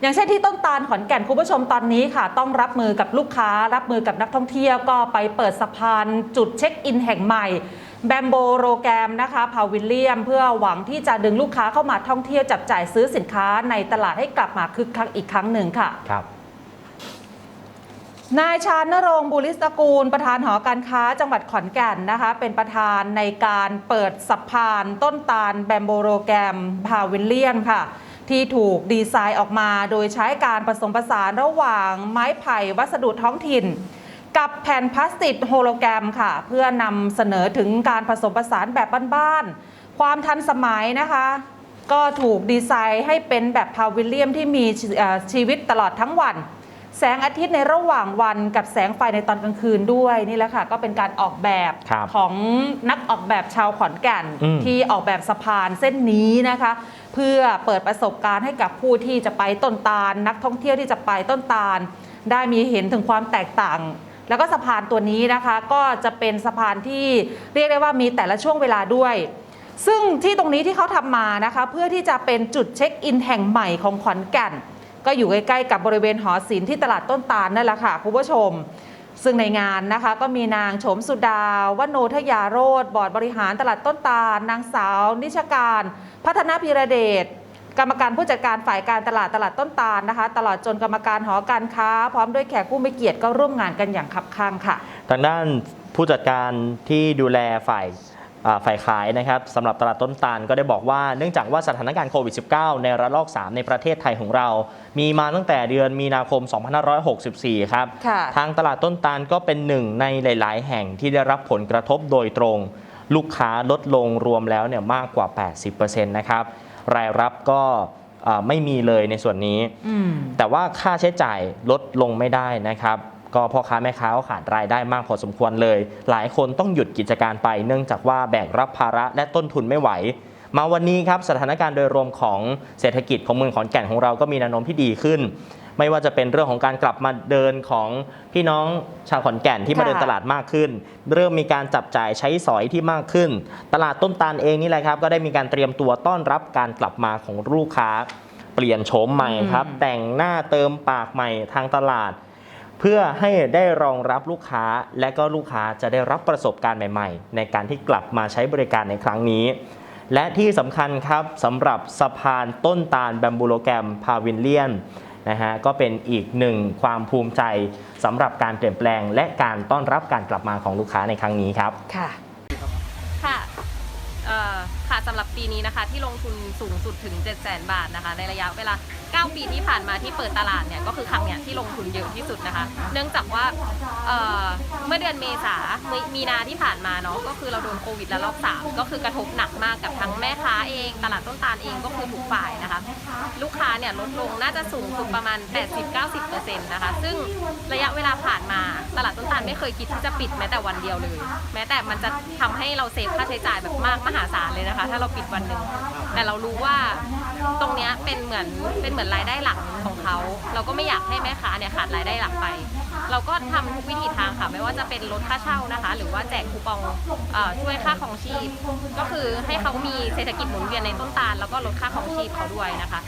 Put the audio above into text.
อย่างเช่นที่ต้นตาลขอนแก่นคุณผู้ชมตอนนี้ค่ะ ต้องรับมือกับลูกค้า รับมือกับนักท่องเที่ยวก็ไปเปิดสะพานจุดเช็คอินแห่งใหม่แบมโบโรแกรมนะคะพาวิลเลียม เพื่อหวังที่จะดึงลูกค้าเข้ามาท่องเที่ยวจับจ่ายซื้อสินค้าในตลาดให้กลับมาคึกคักอีกครั้งหนึ่งค่ะครับนายชาญนรงค์บุริสกูล ประธานหอการค้าจังหวัดขอนแก่นนะคะ เป็นประธานในการเปิดสะพานต้นตาลแบมโบโรแกรมพาวิลเลียนค่ะ ที่ถูกดีไซน์ออกมาโดยใช้การผสมผสานระหว่างไม้ไผ่วัสดุท้องถิ่น กับแผ่นพลาสติกโฮโลแกรมค่ะ เพื่อนำเสนอถึงการผสมผสานแบบบ้านๆความทันสมัยนะคะ ก็ถูกดีไซน์ให้เป็นแบบพาวิลเลียมที่มีชีวิตตลอดทั้งวัน แสงอาทิตย์ในระหว่างวันกับแสงไฟในตอนกลางคืนด้วยนี่แหละค่ะ ก็เป็นการออกแบบครับของนักออกแบบชาวขอนแก่น อืม ที่ออกแบบสะพานเส้นนี้นะคะ เพื่อเปิดประสบการณ์ให้กับผู้ที่จะไปต้นตาล นักท่องเที่ยวที่จะไปต้นตาล ได้มีเห็นถึงความแตกต่าง แล้วก็สะพานตัวนี้นะคะ ก็จะเป็นสะพานที่เรียกได้ว่ามีแต่ละช่วงเวลาด้วย ซึ่งที่ตรงนี้ที่เขาทำมานะคะ เพื่อที่จะเป็นจุดเช็คอินแห่งใหม่ของขอนแก่น ก็อยู่ใกล้ๆกับบริเวณหอศิลป์ที่ตลาดต้นตาลนั่นแหละค่ะคุณผู้ชม ซึ่งในงานนะคะก็มีนางโฉมสุดาวโนทยาโรธบอร์ดบริหารตลาดต้นตาล นางสาว นิชการ พัฒนาพิระเดชกรรมการผู้จัดการฝ่ายการตลาดตลาดต้นตาลนะคะ ตลอดจนกรรมการหอการค้า พร้อมด้วยแขกผู้มีเกียรติก็ร่วมงานกันอย่างคับข้างค่ะ ทางด้านผู้จัดการที่ดูแลฝ่าย ฝ่ายขายนะครับสำหรับตลาดต้นตาลก็ได้บอกว่าเนื่องจากว่าสถานการณ์โควิด -19 ในระลอก 3 ในประเทศไทยของเรา มีมาตั้งแต่เดือนมีนาคม 2564 ครับค่ะทางตลาดต้นตาลก็เป็นหนึ่งในหลาย ๆ แห่งที่ได้รับผลกระทบโดยตรง ลูกค้าลดลงรวมแล้วเนี่ยมากกว่า 80%นะครับรายรับก็อ่าไม่มีเลยในส่วนนี้อืมแต่ว่าค่าใช้จ่ายลดลงไม่ได้นะครับ ก็พ่อค้าแม่ค้าขาดรายได้มากพอสมควรเลย หลายคนต้องหยุดกิจการไป เนื่องจากว่าแบกรับภาระและต้นทุนไม่ไหว มาวันนี้ครับสถานการณ์โดยรวมของเศรษฐกิจของเมืองขอนแก่นของเราก็มีแนวโน้มที่ดีขึ้น ไม่ว่าจะเป็นเรื่องของการกลับมาเดินของพี่น้องชาวขอนแก่นที่มาเดินตลาดมากขึ้น เริ่มมีการจับจ่ายใช้สอยที่มากขึ้น ตลาดต้นตาลเองนี่แหละครับ ก็ได้มีการเตรียมตัวต้อนรับการกลับมาของลูกค้า เปลี่ยนโฉมใหม่ครับ แต่งหน้าเติมปากใหม่ทางตลาด เพื่อให้ได้รองรับลูกค้าและก็ลูกค้าจะได้รับประสบการณ์ใหม่ๆ ในการที่กลับมาใช้บริการในครั้งนี้ และที่สำคัญครับสำหรับสะพานต้นตาลแบมบูโลแกรมพาวินเลียนนะฮะก็เป็นอีกหนึ่งความภูมิใจสำหรับการเปลี่ยนแปลง และการต้อนรับการกลับมาของลูกค้าในครั้งนี้ครับค่ะค่ะเอ่อค่ะ สำหรับปีนี้นะคะ ที่ลงทุนสูงสุดถึง 7 0 0 0 0 0 บาทนะคะ ในระยะเวลา 9 ปีที่ผ่านมาที่เปิดตลาดเนี่ยก็คือครั้งเนี้ยที่ลงทุนเยอะที่สุดนะคะ เนื่องจากว่าเอ่อเมื่อเดือนเมษาเมมีนาที่ผ่านมาเนาะก็คือเราโดนโควิดระลอกสามก็คือกระทบหนักมากกับทั้งแม่ค้าเอง ตลาดต้นตาลเองก็คือทุกฝ่ายนะคะ ลูกค้าเนี่ยลดลงน่าจะสูงสุดประมาณ 80-90%นะคะ ซึ่งระยะเวลาผ่านมาตลาดต้นตาลไม่เคยคิดที่จะปิดแม้แต่วันเดียวเลย แม้แต่มันจะทำให้เราเซฟค่าใช้จ่ายแบบมากมหาศาลเลยนะคะถ้าเราปิดวันหนึ่งแต่เรารู้ว่าตรงเนี้ยเป็นเหมือนเป็นเหมือนรายได้หลักของเขา เราก็ไม่อยากให้แม่ค้าเนี่ยขาดรายได้หลักไป เราก็ทำทุกวิธีทางค่ะ ไม่ว่าจะเป็นลดค่าเช่านะคะ หรือว่าแจกคูปองเออช่วยค่าของชีพ ก็คือให้เขามีเศรษฐกิจหมุนเวียนในต้นตาลแล้วก็ลดค่าของชีพเขาด้วยนะคะ